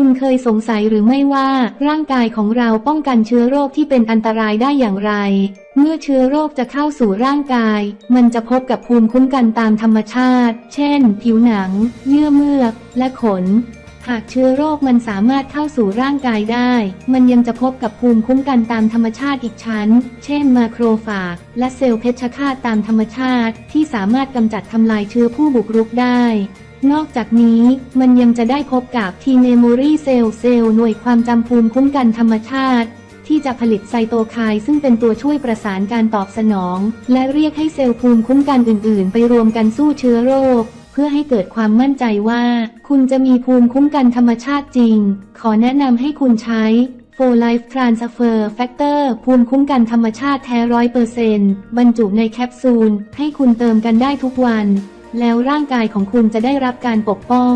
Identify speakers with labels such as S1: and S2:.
S1: คุณเคยสงสัยหรือไม่ว่าร่างกายของเราป้องกันเชื้อโรคที่เป็นอันตรายได้อย่างไร เมื่อเชื้อโรคจะเข้าสู่ร่างกาย มันจะพบกับภูมิคุ้มกันตามธรรมชาติ เช่น ผิวหนัง เยื่อเมือก และขน หากเชื้อโรคมันสามารถเข้าสู่ร่างกายได้ มันยังจะพบกับภูมิคุ้มกันตามธรรมชาติอีกชั้น เช่นมาโครฟาจและเซลล์เพชฌฆาตตามธรรมชาติ ที่สามารถกำจัดทำลายเชื้อผู้บุกรุกได้ นอกจากนี้มันยังจะได้พบกับทีเมโมรีเซลล์เซลล์หน่วยความจำภูมิคุ้มกันธรรมชาติ ที่จะผลิตไซโตไคน์ซึ่งเป็นตัวช่วยประสานการตอบสนอง และเรียกให้เซลล์ภูมิคุ้มกันอื่น ๆ ไปรวมกันสู้เชื้อโรค เพื่อให้เกิดความมั่นใจว่า คุณจะมีภูมิคุ้มกันธรรมชาติจริง ขอแนะนำให้คุณใช้ For Life Transfer Factor ภูมิคุ้มกันธรรมชาติแท้ร้อยเปอร์เซนต์บรรจุในแคปซูล ให้คุณเติมกันได้ทุกวัน แล้วร่างกายของคุณจะได้รับการปกป้อง